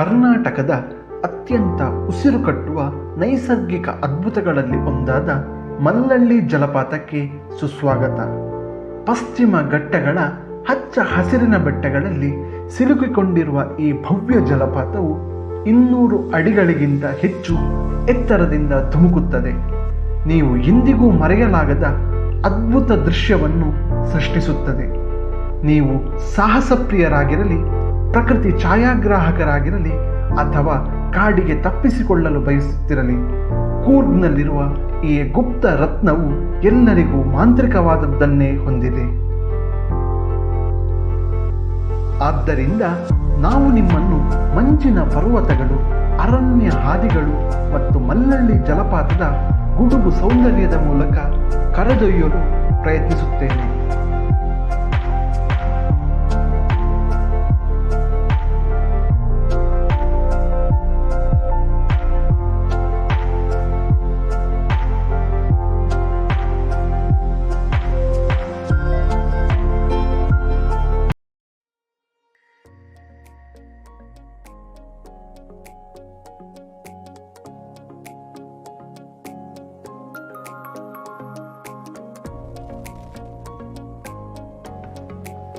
ಕರ್ನಾಟಕದ ಅತ್ಯಂತ ಉಸಿರು ಕಟ್ಟುವ ನೈಸರ್ಗಿಕ ಅದ್ಭುತಗಳಲ್ಲಿ ಒಂದಾದ ಮಲ್ಲಳ್ಳಿ ಜಲಪಾತಕ್ಕೆ ಸುಸ್ವಾಗತ. ಪಶ್ಚಿಮ ಘಟ್ಟಗಳ ಹಚ್ಚ ಹಸಿರಿನ ಬೆಟ್ಟಗಳಲ್ಲಿ ಸಿಲುಕಿಕೊಂಡಿರುವ ಈ ಭವ್ಯ ಜಲಪಾತವು ಇನ್ನೂರು ಅಡಿಗಳಿಗಿಂತ ಹೆಚ್ಚು ಎತ್ತರದಿಂದ ಧುಮುಕುತ್ತದೆ. ನೀವು ಎಂದಿಗೂ ಮರೆಯಲಾಗದ ಅದ್ಭುತ ದೃಶ್ಯವನ್ನು ಸೃಷ್ಟಿಸುತ್ತದೆ. ನೀವು ಸಾಹಸಪ್ರಿಯರಾಗಿರಲಿ ಪ್ರಕೃತಿ ಛಾಯಾಗ್ರಾಹಕರಾಗಿರಲಿ ಅಥವಾ ಕಾಡಿಗೆ ತಪ್ಪಿಸಿಕೊಳ್ಳಲು ಬಯಸುತ್ತಿರಲಿ, ಕೂರ್ಗ್ನಲ್ಲಿರುವ ಈ ಗುಪ್ತ ರತ್ನವು ಎಲ್ಲರಿಗೂ ಮಾಂತ್ರಿಕವಾದದ್ದನ್ನೇ ಹೊಂದಿದೆ. ಆದ್ದರಿಂದ ನಾವು ನಿಮ್ಮನ್ನು ಮಂಚಿನ ಪರ್ವತಗಳು, ಅರಣ್ಯ ಹಾದಿಗಳು ಮತ್ತು ಮಲ್ಲಳ್ಳಿ ಜಲಪಾತದ ಗುಡುಗು ಸೌಂದರ್ಯದ ಮೂಲಕ ಕರೆದೊಯ್ಯಲು ಪ್ರಯತ್ನಿಸುತ್ತೇನೆ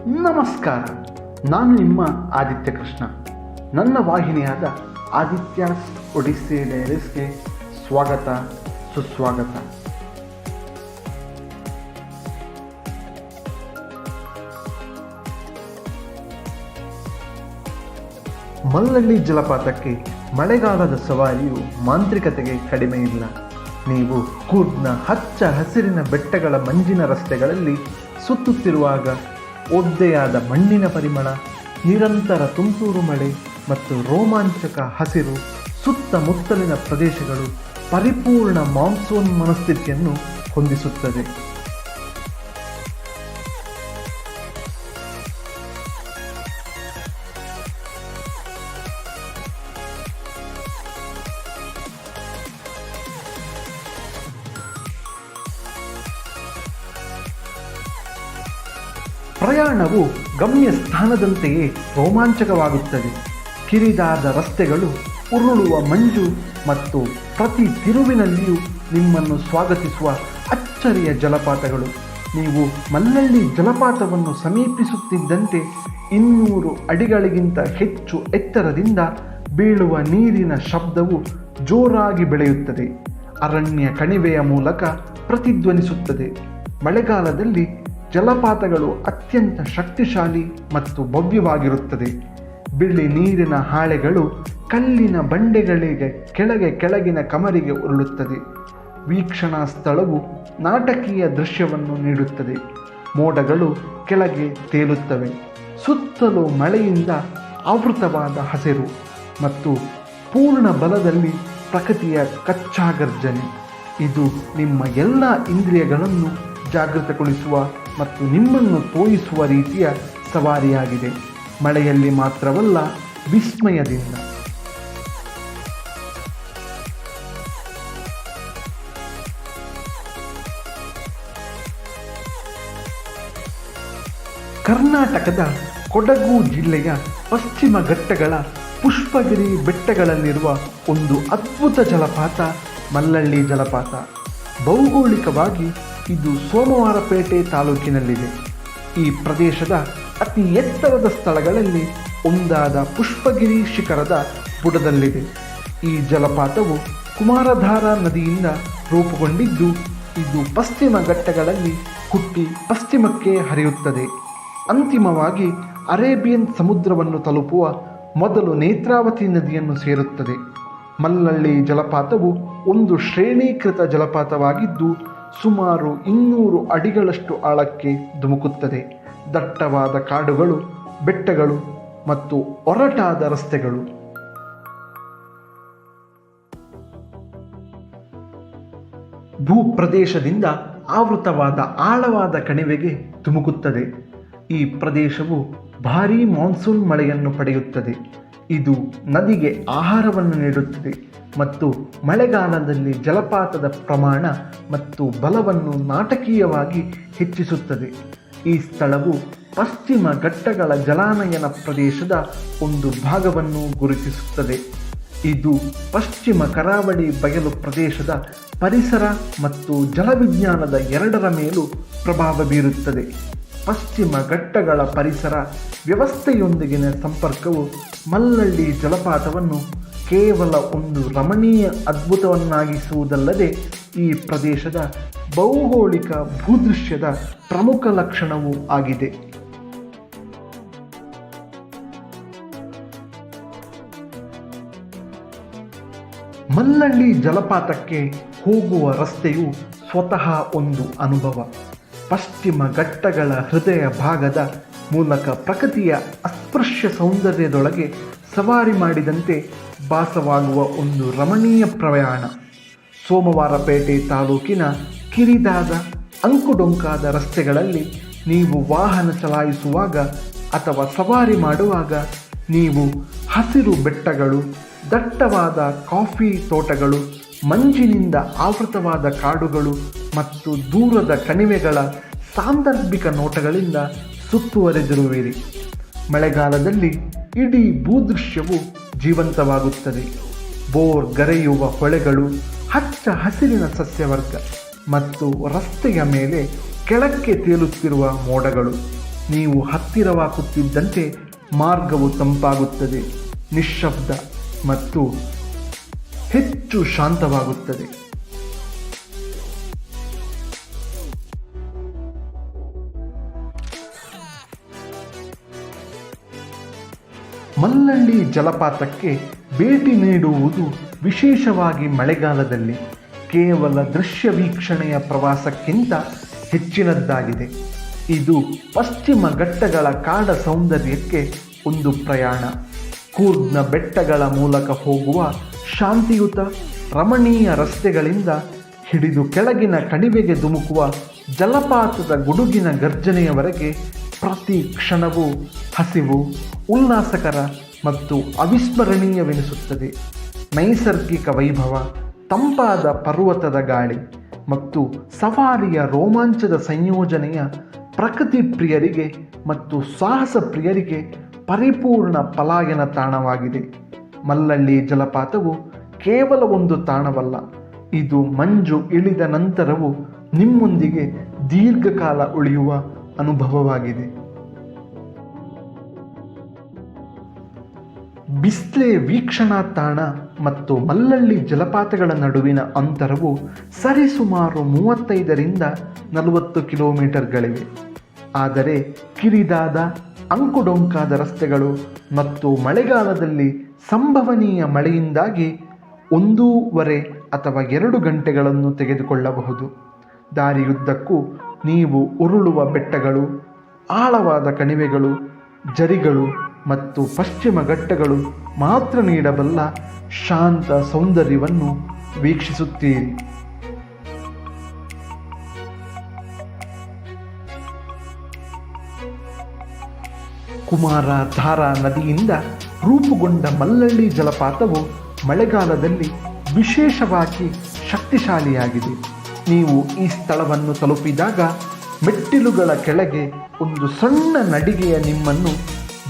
ನಮಸ್ಕಾರ. ನಾನು ನಿಮ್ಮ ಆದಿತ್ಯ ಕೃಷ್ಣ ನನ್ನ ವಾಹಿನಿಯಾದ ಆದಿತ್ಯ ಒಡಿಸ್ಸಿ ಡೈರೀಸ್ಗೆ ಸ್ವಾಗತ, ಸುಸ್ವಾಗತ. ಮಲ್ಲಳ್ಳಿ ಜಲಪಾತಕ್ಕೆ ಮಳೆಗಾಲದ ಸವಾರಿಯು ಮಾಂತ್ರಿಕತೆಗೆ ಕಡಿಮೆ ಇಲ್ಲ. ನೀವು ಕೂರ್ಗ್ನ ಹಚ್ಚ ಹಸಿರಿನ ಬೆಟ್ಟಗಳ ಮಂಜಿನ ರಸ್ತೆಗಳಲ್ಲಿ ಸುತ್ತುತ್ತಿರುವಾಗ ಒದ್ದೆಯಾದ ಮಣ್ಣಿನ ಪರಿಮಳ, ನಿರಂತರ ತುಂತುರು ಮಳೆ ಮತ್ತು ರೋಮಾಂಚಕ ಹಸಿರು ಸುತ್ತಮುತ್ತಲಿನ ಪ್ರದೇಶಗಳು ಪರಿಪೂರ್ಣ ಮಾನ್ಸೂನ್ ಮನಸ್ಥಿತಿಯನ್ನು ಹೊಂದಿಸುತ್ತದೆ. ಪ್ರಯಾಣವು ಗಮ್ಯ ಸ್ಥಾನದಂತೆಯೇ ರೋಮಾಂಚಕವಾಗುತ್ತದೆ. ಕಿರಿದಾದ ರಸ್ತೆಗಳು ಉರುಳುವ ಮಂಜು ಮತ್ತು ಪ್ರತಿ ತಿರುವಿನಲ್ಲಿಯೂ ನಿಮ್ಮನ್ನು ಸ್ವಾಗತಿಸುವ ಅಚ್ಚರಿಯ ಜಲಪಾತಗಳು. ನೀವು ಮಲ್ಲಳ್ಳಿ ಜಲಪಾತವನ್ನು ಸಮೀಪಿಸುತ್ತಿದ್ದಂತೆ ಇನ್ನೂರು ಅಡಿಗಳಿಗಿಂತ ಹೆಚ್ಚು ಎತ್ತರದಿಂದ ಬೀಳುವ ನೀರಿನ ಶಬ್ದವು ಜೋರಾಗಿ ಬೆಳೆಯುತ್ತದೆ. ಅರಣ್ಯ ಕಣಿವೆಯ ಮೂಲಕ ಪ್ರತಿಧ್ವನಿಸುತ್ತದೆ. ಮಳೆಗಾಲದಲ್ಲಿ ಜಲಪಾತಗಳು ಅತ್ಯಂತ ಶಕ್ತಿಶಾಲಿ ಮತ್ತು ಭವ್ಯವಾಗಿರುತ್ತದೆ. ಬಿಳಿ ನೀರಿನ ಹಾಳೆಗಳು ಕಲ್ಲಿನ ಬಂಡೆಗಳಿಗೆ ಕೆಳಗೆ ಕೆಳಗಿನ ಕಮರಿಗೆ ಉರುಳುತ್ತದೆ. ವೀಕ್ಷಣಾ ಸ್ಥಳವು ನಾಟಕೀಯ ದೃಶ್ಯವನ್ನು ನೀಡುತ್ತದೆ. ಮೋಡಗಳು ಕೆಳಗೆ ತೇಲುತ್ತವೆ. ಸುತ್ತಲೂ ಮಳೆಯಿಂದ ಆವೃತವಾದ ಹಸಿರು ಮತ್ತು ಪೂರ್ಣ ಬಲದಲ್ಲಿ ಪ್ರಕೃತಿಯ ಕಚ್ಚಾಗರ್ಜನೆ. ಇದು ನಿಮ್ಮ ಎಲ್ಲ ಇಂದ್ರಿಯಗಳನ್ನು ಜಾಗೃತಗೊಳಿಸುವ ಮತ್ತು ನಿಮ್ಮನ್ನು ತೋಯಿಸುವ ರೀತಿಯ ಸವಾರಿಯಾಗಿದೆ. ಮಳೆಯಲ್ಲಿ ಮಾತ್ರವಲ್ಲ, ವಿಸ್ಮಯದಿಂದ. ಕರ್ನಾಟಕದ ಕೊಡಗು ಜಿಲ್ಲೆಯ ಪಶ್ಚಿಮ ಘಟ್ಟಗಳ ಪುಷ್ಪಗಿರಿ ಬೆಟ್ಟಗಳಲ್ಲಿರುವ ಒಂದು ಅದ್ಭುತ ಜಲಪಾತ ಮಲ್ಲಳ್ಳಿ ಜಲಪಾತ. ಭೌಗೋಳಿಕವಾಗಿ ಇದು ಸೋಮವಾರಪೇಟೆ ತಾಲೂಕಿನಲ್ಲಿದೆ. ಈ ಪ್ರದೇಶದ ಅತಿ ಎತ್ತರದ ಸ್ಥಳಗಳಲ್ಲಿ ಒಂದಾದ ಪುಷ್ಪಗಿರಿ ಶಿಖರದ ಬುಡದಲ್ಲಿದೆ ಈ ಜಲಪಾತವು ಕುಮಾರಧಾರ ನದಿಯಿಂದ ರೂಪುಗೊಂಡಿದ್ದು, ಇದು ಪಶ್ಚಿಮ ಘಟ್ಟಗಳಲ್ಲಿ ಹುಟ್ಟಿ ಪಶ್ಚಿಮಕ್ಕೆ ಹರಿಯುತ್ತದೆ. ಅಂತಿಮವಾಗಿ ಅರೇಬಿಯನ್ ಸಮುದ್ರವನ್ನು ತಲುಪುವ ಮೊದಲು ನೇತ್ರಾವತಿ ನದಿಯನ್ನು ಸೇರುತ್ತದೆ. ಮಲ್ಲಳ್ಳಿ ಜಲಪಾತವು ಒಂದು ಶ್ರೇಣೀಕೃತ ಜಲಪಾತವಾಗಿದ್ದು ಸುಮಾರು ಇನ್ನೂರು ಅಡಿಗಳಷ್ಟು ಆಳಕ್ಕೆ ಧುಮುಕುತ್ತದೆ. ದಟ್ಟವಾದ ಕಾಡುಗಳು, ಬೆಟ್ಟಗಳು ಮತ್ತು ಒರಟಾದ ರಸ್ತೆಗಳು. ಭೂಪ್ರದೇಶದಿಂದ ಆವೃತವಾದ ಆಳವಾದ ಕಣಿವೆಗೆ ಧುಮುಕುತ್ತದೆ. ಈ ಪ್ರದೇಶವು ಭಾರೀ ಮಾನ್ಸೂನ್ ಮಳೆಯನ್ನು ಪಡೆಯುತ್ತದೆ. ಇದು ನದಿಗೆ ಆಹಾರವನ್ನು ನೀಡುತ್ತದೆ. ಮತ್ತು ಮಳೆಗಾಲದಲ್ಲಿ ಜಲಪಾತದ ಪ್ರಮಾಣ ಮತ್ತು ಬಲವನ್ನು ನಾಟಕೀಯವಾಗಿ ಹೆಚ್ಚಿಸುತ್ತದೆ. ಈ ಸ್ಥಳವು ಪಶ್ಚಿಮ ಘಟ್ಟಗಳ ಜಲಾನಯನ ಪ್ರದೇಶದ ಒಂದು ಭಾಗವನ್ನು ಗುರುತಿಸುತ್ತದೆ. ಇದು ಪಶ್ಚಿಮ ಕರಾವಳಿ ಬಯಲು ಪ್ರದೇಶದ ಪರಿಸರ ಮತ್ತು ಜಲವಿಜ್ಞಾನದ ಎರಡರ ಮೇಲೂ ಪ್ರಭಾವ ಬೀರುತ್ತದೆ. ಪಶ್ಚಿಮ ಘಟ್ಟಗಳ ಪರಿಸರ ವ್ಯವಸ್ಥೆಯೊಂದಿಗಿನ ಸಂಪರ್ಕವು ಮಲ್ಲಳ್ಳಿ ಜಲಪಾತವನ್ನು ಕೇವಲ ಒಂದು ರಮಣೀಯ ಅದ್ಭುತವನ್ನಾಗಿಸುವುದಲ್ಲದೆ ಈ ಪ್ರದೇಶದ ಭೌಗೋಳಿಕ ಭೂದೃಶ್ಯದ ಪ್ರಮುಖ ಲಕ್ಷಣವೂ ಆಗಿದೆ. ಮಲ್ಲಳ್ಳಿ ಜಲಪಾತಕ್ಕೆ ಹೋಗುವ ರಸ್ತೆಯು ಸ್ವತಃ ಒಂದು ಅನುಭವ. ಪಶ್ಚಿಮ ಘಟ್ಟಗಳ ಹೃದಯ ಭಾಗದ ಮೂಲಕ ಪ್ರಕೃತಿಯ ಅಸ್ಪೃಶ್ಯ ಸೌಂದರ್ಯದೊಳಗೆ ಸವಾರಿ ಮಾಡಿದಂತೆ ಭಾಸವಾಗುವ ಒಂದು ರಮಣೀಯ ಪ್ರಯಾಣ. ಸೋಮವಾರಪೇಟೆ ತಾಲೂಕಿನ ಕಿರಿದಾದ ಅಂಕುಡೊಂಕಾದ ರಸ್ತೆಗಳಲ್ಲಿ ನೀವು ವಾಹನ ಚಲಾಯಿಸುವಾಗ ಅಥವಾ ಸವಾರಿ ಮಾಡುವಾಗ ನೀವು ಹಸಿರು ಬೆಟ್ಟಗಳು, ದಟ್ಟವಾದ ಕಾಫಿ ತೋಟಗಳು ಮಂಜಿನಿಂದ ಆವೃತವಾದ ಕಾಡುಗಳು ಮತ್ತು ದೂರದ ಕಣಿವೆಗಳ ಸಾಂದರ್ಭಿಕ ನೋಟಗಳಿಂದ ಸುತ್ತುವರೆದಿರುವಿರಿ. ಮಳೆಗಾಲದಲ್ಲಿ ಇಡೀ ಭೂದೃಶ್ಯವು ಜೀವಂತವಾಗುತ್ತದೆ. ಬೋರ್ ಗರೆಯುವ ಹೊಳೆಗಳು ಹಚ್ಚ ಹಸಿರಿನ ಸಸ್ಯವರ್ಗ ಮತ್ತು ರಸ್ತೆಯ ಮೇಲೆ ಕೆಳಕ್ಕೆ ತೇಲುತ್ತಿರುವ ಮೋಡಗಳು. ನೀವು ಹತ್ತಿರವಾಗುತ್ತಿದ್ದಂತೆ ಮಾರ್ಗವು ತಂಪಾಗುತ್ತದೆ. ನಿಶ್ಶಬ್ದ ಮತ್ತು ಹೆಚ್ಚು ಶಾಂತವಾಗುತ್ತದೆ. ಮಲ್ಲಳ್ಳಿ ಜಲಪಾತಕ್ಕೆ ಭೇಟಿ ನೀಡುವುದು ವಿಶೇಷವಾಗಿ ಮಳೆಗಾಲದಲ್ಲಿ. ಕೇವಲ ದೃಶ್ಯ ವೀಕ್ಷಣೆಯ ಪ್ರವಾಸಕ್ಕಿಂತ ಹೆಚ್ಚಿನದ್ದಾಗಿದೆ. ಇದು ಪಶ್ಚಿಮ ಘಟ್ಟಗಳ ಕಾಡ ಸೌಂದರ್ಯಕ್ಕೆ ಒಂದು ಪ್ರಯಾಣ. ಕೂರ್ಗ್ನ ಬೆಟ್ಟಗಳ ಮೂಲಕ ಹೋಗುವ ಶಾಂತಿಯುತ ರಮಣೀಯ ರಸ್ತೆಗಳಿಂದ ಹಿಡಿದು ಕೆಳಗಿನ ಕಣಿವೆಗೆ ಧುಮುಕುವ ಜಲಪಾತದ ಗುಡುಗಿನ ಗರ್ಜನೆಯವರೆಗೆ ಪ್ರತಿ ಕ್ಷಣವೂ ಹಸಿವು, ಉಲ್ಲಾಸಕರ ಮತ್ತು ಅವಿಸ್ಮರಣೀಯವೆನಿಸುತ್ತದೆ. ನೈಸರ್ಗಿಕ ವೈಭವ, ತಂಪಾದ ಪರ್ವತದ ಗಾಳಿ ಮತ್ತು ಸವಾರಿಯ ರೋಮಾಂಚದ ಸಂಯೋಜನೆಯ ಪ್ರಕೃತಿ ಪ್ರಿಯರಿಗೆ ಮತ್ತು ಸಾಹಸ ಪ್ರಿಯರಿಗೆ ಪರಿಪೂರ್ಣ ಪಲಾಯನ ತಾಣವಾಗಿದೆ. ಮಲ್ಲಳ್ಳಿ ಜಲಪಾತವು ಕೇವಲ ಒಂದು ತಾಣವಲ್ಲ, ಇದು ಮಂಜು ಇಳಿದ ನಂತರವೂ ನಿಮ್ಮೊಂದಿಗೆ ದೀರ್ಘಕಾಲ ಉಳಿಯುವ ಅನುಭವವಾಗಿದೆ. ಬಿಸ್ಲೆ ವೀಕ್ಷಣಾ ತಾಣ ಮತ್ತು ಮಲ್ಲಳ್ಳಿ ಜಲಪಾತಗಳ ನಡುವಿನ ಅಂತರವು ಸರಿಸುಮಾರು ಮೂವತ್ತೈದರಿಂದ ನಲವತ್ತು ಕಿಲೋಮೀಟರ್ಗಳಿವೆ. ಆದರೆ ಕಿರಿದಾದ ಅಂಕುಡೊಂಕಾದ ರಸ್ತೆಗಳು ಮತ್ತು ಮಳೆಗಾಲದಲ್ಲಿ ಸಂಭವನೀಯ ಮಳೆಯಿಂದಾಗಿ ಒಂದೂವರೆ ಅಥವಾ ಎರಡು ಗಂಟೆಗಳನ್ನು ತೆಗೆದುಕೊಳ್ಳಬಹುದು. ದಾರಿಯುದ್ದಕ್ಕೂ ನೀವು ಉರುಳುವ ಬೆಟ್ಟಗಳು, ಆಳವಾದ ಕಣಿವೆಗಳು, ಜರಿಗಳು ಮತ್ತು ಪಶ್ಚಿಮ ಘಟ್ಟಗಳು ಮಾತ್ರ ನೀಡಬಲ್ಲ ಶಾಂತ ಸೌಂದರ್ಯವನ್ನು ವೀಕ್ಷಿಸುತ್ತೀರಿ. ಕುಮಾರ ಧಾರಾ ನದಿಯಿಂದ ರೂಪುಗೊಂಡ ಮಲ್ಲಳ್ಳಿ ಜಲಪಾತವು ಮಳೆಗಾಲದಲ್ಲಿ ವಿಶೇಷವಾಗಿ ಶಕ್ತಿಶಾಲಿಯಾಗಿದೆ. ನೀವು ಈ ಸ್ಥಳವನ್ನು ತಲುಪಿದಾಗ ಮೆಟ್ಟಿಲುಗಳ ಕೆಳಗೆ ಒಂದು ಸಣ್ಣ ನಡಿಗೆಯ ನಿಮ್ಮನ್ನು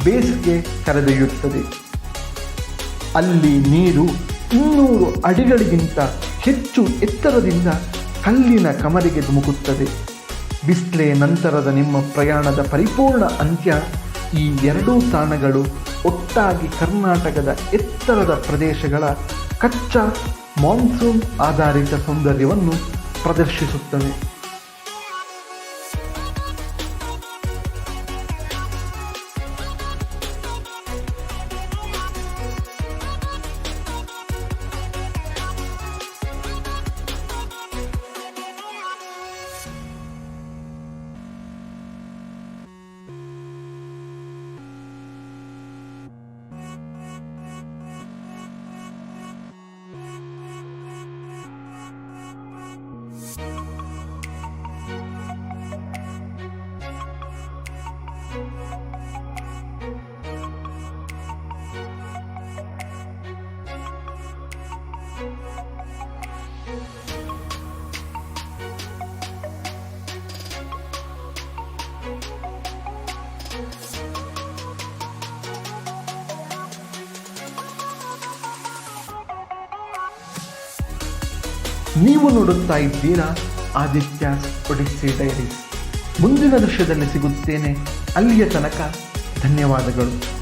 ಬೇಸಿಗೆ ಕರೆದೊಯ್ಯುತ್ತದೆ. ಅಲ್ಲಿ ನೀರು ಇನ್ನೂರು ಅಡಿಗಳಿಗಿಂತ ಹೆಚ್ಚು ಎತ್ತರದಿಂದ ಕಲ್ಲಿನ ಕಮರಿಗೆ ಧುಮುಕುತ್ತದೆ. ಬಿಸ್ಲೆ ನಂತರದ ನಿಮ್ಮ ಪ್ರಯಾಣದ ಪರಿಪೂರ್ಣ ಅಂತ್ಯ ಈ ಎರಡೂ ತಾಣಗಳು ಒಟ್ಟಾಗಿ ಕರ್ನಾಟಕದ ಎತ್ತರದ ಪ್ರದೇಶಗಳ ಕಚ್ಚಾ ಮಾನ್ಸೂನ್ ಆಧಾರಿತ ಸೌಂದರ್ಯವನ್ನು ಪ್ರದರ್ಶಿಸುತ್ತವೆ. ನೀವು ನೋಡುತ್ತಾ ಇದ್ದೀರಾ ಆದಿತ್ಯ ಒಡಿಸ್ಸಿ ಡೈರಿ. ಮುಂದಿನ ದೃಶ್ಯದಲ್ಲಿ ಸಿಗುತ್ತೇನೆ ಅಲ್ಲಿಯ ತನಕ. ಧನ್ಯವಾದಗಳು.